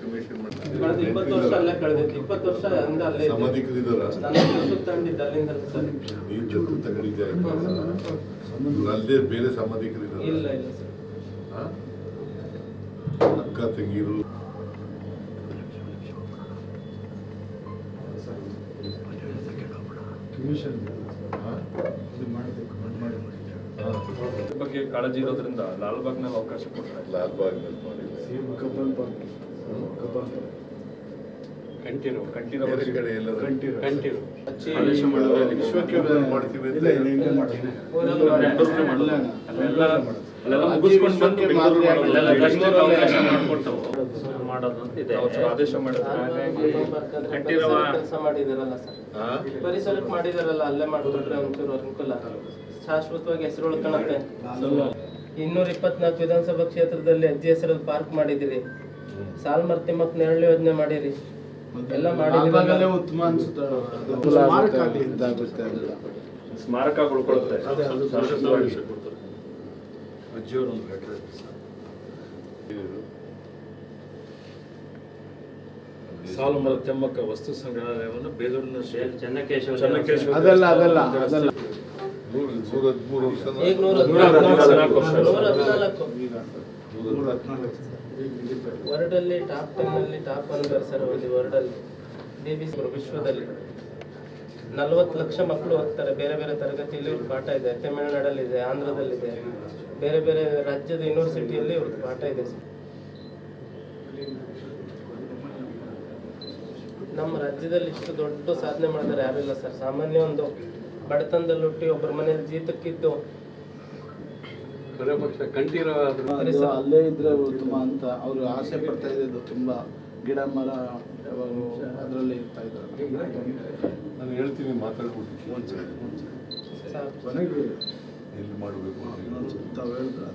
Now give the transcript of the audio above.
Commission ಕಳೆದ ಇಪ್ಪತ್ತು ವರ್ಷ ಅಲ್ಲೇ ಕಳೆದಿತ್ತು ಇಪ್ಪತ್ತು ವರ್ಷ ಅಂದ ಅಲ್ಲೇ ತಂದಿದ್ದ ಅಲ್ಲಿಂದ ಸರ್ ಅಲ್ಲೇ ಬೇರೆ ಸಮಾಧಿಕರಿದಾರ ಇಲ್ಲ ಇಲ್ಲ ಸರ್? ಅಕ್ಕ ತಂಗಿರು. ಬಗ್ಗೆ ಕಾಳಜಿ ಇರೋದ್ರಿಂದ ಲಾಲ್ಬಾಗ್ನಲ್ಲಿ ಅವಕಾಶ ಕೊಡ್ತಾರೆ ಲಾಲ್ಬಾಗ್ನಲ್ಲಿ ಮಾಡಿಲ್ಲ ಕಂಟಿನ್ಯೂ ಕಂಟಿನ್ಯೂ ಬೇರೆ ಕಡೆ ಎಲ್ಲಾದ್ರೂ ಕಂಟಿನ್ಯೂ ಆದೇಶ ಮಾಡಿದ್ರೆ ವಿಶ್ವಕ್ಕೆ ಮಾಡ್ತೀವಿ ಅಂತ ಊರಲ್ಲಿ ಅಲ್ಲೆಲ್ಲ ಅಲ್ಲೆಲ್ಲ ಮುಗಿಸ್ಕೊಂಡು ಬಂದು ಬೆಂಗಳೂರು ಮಾಡೋದು. ಬೆಂಗಳೂರು ಅವಕಾಶ ಮಾಡ್ಕೊಡ್ತಾವು. ಮಾಡೋದು ಅಂತ ಇದೆ. ಅವ್ರು ಆದೇಶ ಮಾಡಿದ್ರೆ ಕೆಲಸ ಮಾಡಿದಾರಲ್ಲ ಸರ್. ಪರಿಸರಕ್ಕೆ ಮಾಡಿದಾರಲ್ಲ ಅಲ್ಲೇ ಒಂಚೂರು ಅನುಕೂಲ. ಶಾಶ್ವತವಾಗಿ ಹೆಸರು ಉಳ್ಕೊಳತ್ತೆ. ಇನ್ನೂರ ಇಪ್ಪತ್ನಾಲ್ಕು ವಿಧಾನಸಭಾ ಕ್ಷೇತ್ರದಲ್ಲಿ ಅಜ್ಜಿ ಹೆಸರಲ್ಲಿ ಪಾರ್ಕ್ ಮಾಡಿದಿರಿ ಸಾಲ್ಮರ್ ತಿಮ್ಮಕ್ ನೆರಳು ಯೋಜನೆ ಮಾಡಿರಿ. ಎಲ್ಲ ಉತ್ತಮ ಅನ್ಸುತ್ತೆ. ಅದು ಸ್ಮಾರಕ ಆಗ್ಲಿ ಇದಾಗುತ್ತೆ ಅದೆಲ್ಲ. ಸ್ಮಾರಕ ಉಳ್ಕೊಳುತ್ತೆ. ಸಾಲು ಮರ ತೆಮ್ಮಕ್ಕ ವಸ್ತು ಸಂಗ್ರಹಾಲಯವನ್ನು ಬೇಲೂರಿನ ಶ್ರೀ ಚೆನ್ನಕೇಶವ ಚೆನ್ನಕೇಶವ ಅದೆಲ್ಲ ಅದೆಲ್ಲ ಅದೆಲ್ಲ. ನೂರ ನೂರ ಹದಿಮೂರು ವರ್ಷ ಈಗ ನೂರ ನೂರ ಹದಿನಾಲ್ಕು ವರ್ಷ. ವರ್ಲ್ಡಲ್ಲಿ ಟಾಪ್ ಟೆನ್ ಅಲ್ಲಿ ಟಾಪ್ ಅನ್ನು ಸರ್ ಒಂದು ವರ್ಲ್ಡಲ್ಲಿ ಡಿ ವಿಶ್ವದಲ್ಲಿ. ನಲ್ವತ್ತು ಲಕ್ಷ ಮಕ್ಕಳು ಹೋಗ್ತಾರೆ ಬೇರೆ ಬೇರೆ ತರಗತಿಯಲ್ಲಿ ಇವ್ರ ಪಾಠ ಇದೆ. ತಮಿಳುನಾಡಲ್ಲಿದೆ, ಆಂಧ್ರದಲ್ಲಿದೆ. ಬೇರೆ ಬೇರೆ ರಾಜ್ಯದ ಯೂನಿವರ್ಸಿಟಿಯಲ್ಲಿ ಇವ್ರ ಪಾಠ ಇದೆ ಸರ್. ನಮ್ಮ ರಾಜ್ಯದಲ್ಲಿ ಇಷ್ಟು ದೊಡ್ಡ ಸಾಧನೆ ಮಾಡಿದ್ರೆ ಯಾರಿಲ್ಲ ಸರ್. ಸಾಮಾನ್ಯ ಒಂದು ಬಡತನದಲ್ಲಿ ಹುಟ್ಟಿ ಒಬ್ಬರ ಮನೇಲಿ ಜೀತಕ್ಕಿದ್ದು ಅದು ಅಲ್ಲೇ ಇದ್ರೆ ಉತ್ತಮ ಅಂತ ಅವರು ಆಸೆ ಪಡ್ತಾ ಇದ್ದು ತುಂಬಾ ಗಿಡ ಮರ ಯಾವಾಗಲೂ ಅದರಲ್ಲಿ ಇರ್ತಾ ಇದ್ದಾರೆ. ನಾನು ಹೇಳ್ತೀನಿ ಮಾತಾಡ್ಬಿಟ್ಟು ಒಂದ್ಸರಿ ಕೊನೆಗೆ ಎಲ್ಲಿ ಮಾಡಬೇಕು ತಾವು ಹೇಳಿದ್ರೆ